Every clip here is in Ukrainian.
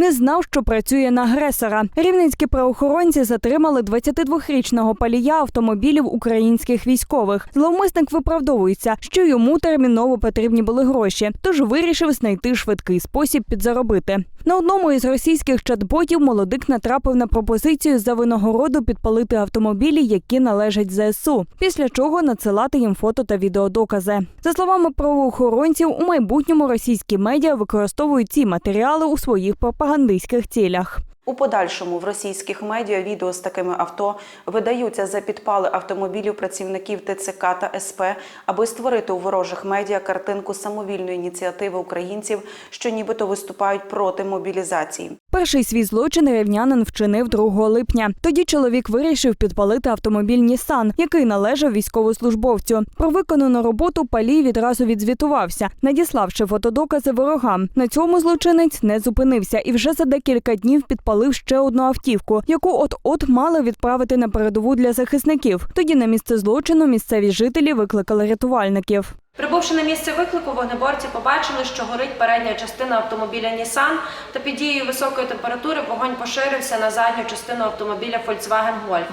не знав, що працює на агресора. Рівненські правоохоронці затримали 22-річного палія автомобілів українських військових. Зловмисник виправдовується, що йому терміново потрібні були гроші, тож вирішив знайти швидкий спосіб підзаробити. На одному із російських чат-ботів молодик натрапив на пропозицію за винагороду підпалити автомобілі, які належать ЗСУ, після чого надсилати їм фото та відеодокази. За словами правоохоронців, у майбутньому російські медіа використовують ці матеріали у своїх пропагандистських цілях. У подальшому в російських медіа відео з такими авто видаються за підпали автомобілів працівників ТЦК та СП, аби створити у ворожих медіа картинку самовільної ініціативи українців, що нібито виступають проти мобілізації. Перший свій злочин рівнянин вчинив 2 липня. Тоді чоловік вирішив підпалити автомобіль Нісан, який належав військовослужбовцю. Про виконану роботу палій відразу відзвітувався, надіславши фотодокази ворогам. На цьому злочинець не зупинився і вже за декілька днів підпалив ще одну автівку, яку от-от мали відправити на передову для захисників. Тоді на місце злочину місцеві жителі викликали рятувальників. Прибувши на місце виклику, вогнеборці побачили, що горить передня частина автомобіля Нісан, та під дією високої температури вогонь поширився на задню частину автомобіля Volkswagen Golf.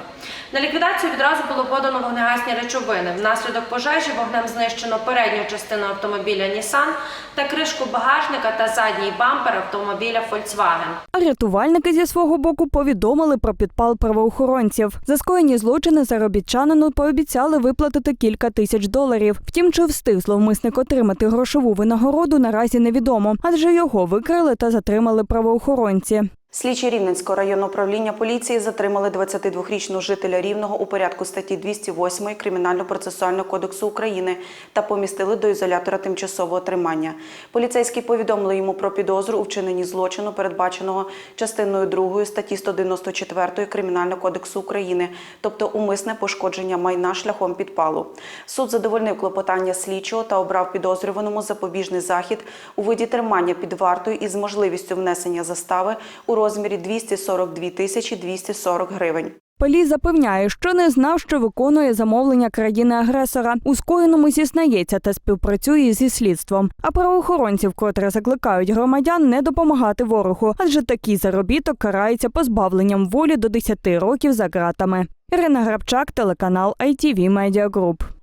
На ліквідацію відразу було подано вогнегасні речовини. Внаслідок пожежі вогнем знищено передню частину автомобіля Нісан та кришку багажника та задній бампер автомобіля Volkswagen. Рятувальники зі свого боку повідомили про підпал правоохоронців. За скоєні злочини заробітчанину пообіцяли виплатити кілька тисяч доларів. Втім, чи встиг зловмисник отримати грошову винагороду, наразі невідомо, адже його викрили та затримали правоохоронці. Слідчі Рівненського районного управління поліції затримали 22-річного жителя Рівного у порядку статті 208 Кримінально-процесуального кодексу України та помістили до ізолятора тимчасового тримання. Поліцейські повідомили йому про підозру у вчиненні злочину, передбаченого частиною 2 статті 194 Кримінального кодексу України, тобто умисне пошкодження майна шляхом підпалу. Суд задовольнив клопотання слідчого та обрав підозрюваному запобіжний захід у виді тримання під вартою із можливістю внесення застави у розмірі 242 тисячі 240 гривень. Палій запевняє, що не знав, що виконує замовлення країни-агресора. У скоєному зізнається та співпрацює зі слідством. А правоохоронці вкотре закликають громадян не допомагати ворогу, адже такий заробіток карається позбавленням волі до 10 років за ґратами. Ірина Грабчак, телеканал ITV Media Group.